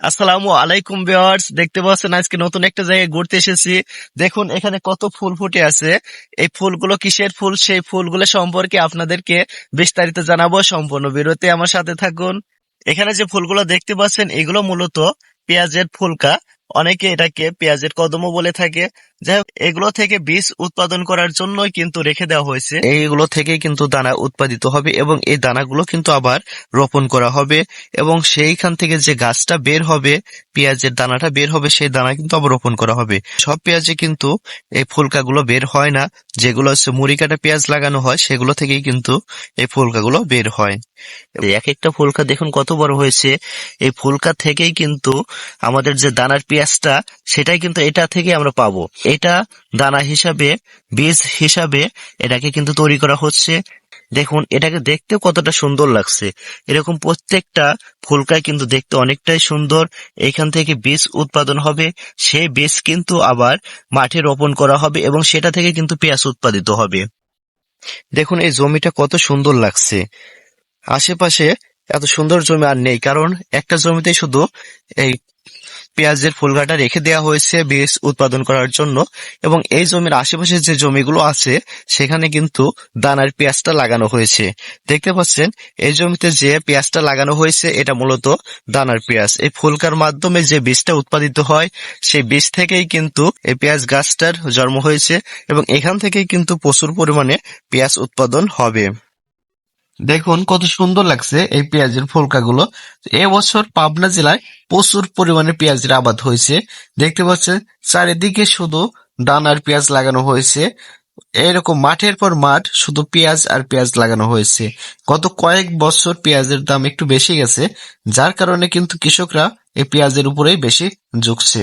আসসালামু আলাইকুম ভিউয়ার্স, দেখতে পাচ্ছেন আজকে নতুন একটা জায়গায় ঘুরতে এসেছি। দেখুন, এখানে কত ফুল ফুটে আছে। এই ফুলগুলো কিসের ফুল? সেই ফুলগুলো সম্পর্কে আপনাদেরকে বিস্তারিত জানাব সম্পূর্ণ বিরতি আমার সাথে থাকুন। এখানে যে ফুলগুলো দেখতে পাচ্ছেন, এগুলো মূলত পেঁয়াজের ফুলকা। অনেকে এটাকে পেঁয়াজের কদমও বলে থাকে। যাই এগুলো থেকে বীজ উৎপাদন করার জন্যই কিন্তু রেখে দেওয়া হয়েছে। এইগুলো থেকে কিন্তু দানা উৎপাদিত হবে এবং এই দানাগুলো কিন্তু আবার রোপণ করা হবে এবং সেইখান থেকে যে গাছটা বের হবে, পেঁয়াজের দানাটা বের হবে, সেই দানা কিন্তু আবার রোপণ করা হবে। সব পেঁয়াজে কিন্তু এই ফুলকাগুলো বের হয় না। যেগুলো হচ্ছে মুড়ি কাটা পেঁয়াজ লাগানো হয়, সেগুলো থেকেই কিন্তু এই ফুলকাগুলো বের হয়। এক একটা ফুলকা দেখুন কত বড় হয়েছে। এই ফুলকা থেকেই কিন্তু আমাদের যে দানার পেঁয়াজটা সেটাই কিন্তু এটা থেকে আমরা পাবো। এটা দানা হিসাবে, বীজ হিসাবে এটাকে কিন্তু তৈরি করা হচ্ছে। দেখুন, এটাকে দেখতে কতটা সুন্দর লাগছে। এরকম প্রত্যেকটা ফুলকায় কিন্তু দেখতে অনেকটাই সুন্দর। এখান থেকে বীজ উৎপাদন হবে, সেই বীজ কিন্তু আবার মাঠে রোপণ করা হবে এবং সেটা থেকে কিন্তু পেঁয়াজ উৎপাদিত হবে। দেখুন, এই জমিটা কত সুন্দর লাগছে। আশেপাশে এত সুন্দর জমি আর নেই, কারণ একটা জমিতে শুধু এই পেঁয়াজের ফুলগাটা রেখে দেওয়া হয়েছে বীজ উৎপাদন করার জন্য, এবং এই জমির আশেপাশে যে জমিগুলো আছে, সেখানে কিন্তু দানার পেঁয়াজটা লাগানো হয়েছে। দেখতে পাচ্ছেন, এই জমিতে যে পেঁয়াজটা লাগানো হয়েছে, এটা মূলত দানার পেঁয়াজ। এই ফুলকার মাধ্যমে যে বীজটা উৎপাদিত হয়, সেই বীজ থেকেই কিন্তু এই পেঁয়াজ গাছটার জন্ম হয়েছে, এবং এখান থেকেই কিন্তু প্রচুর পরিমাণে পেঁয়াজ উৎপাদন হবে। দেখুন কত সুন্দর লাগছে এই পেঁয়াজের ফুলকাগুলো। এবছর পাবনা জেলায় প্রচুর পরিমাণে পেঁয়াজের আবাদ হয়েছে। দেখতে পাচ্ছেন, চারিদিকে শুধু দানার পেঁয়াজ লাগানো হয়েছে। এরকম মাঠের পর মাঠ শুধু পেঁয়াজ আর পেঁয়াজ লাগানো হয়েছে। গত কয়েক বছর পেঁয়াজের দাম একটু বেশি গেছে, যার কারণে কিন্তু কৃষকরা এই পেঁয়াজের উপরেই বেশি ঝুঁকছে।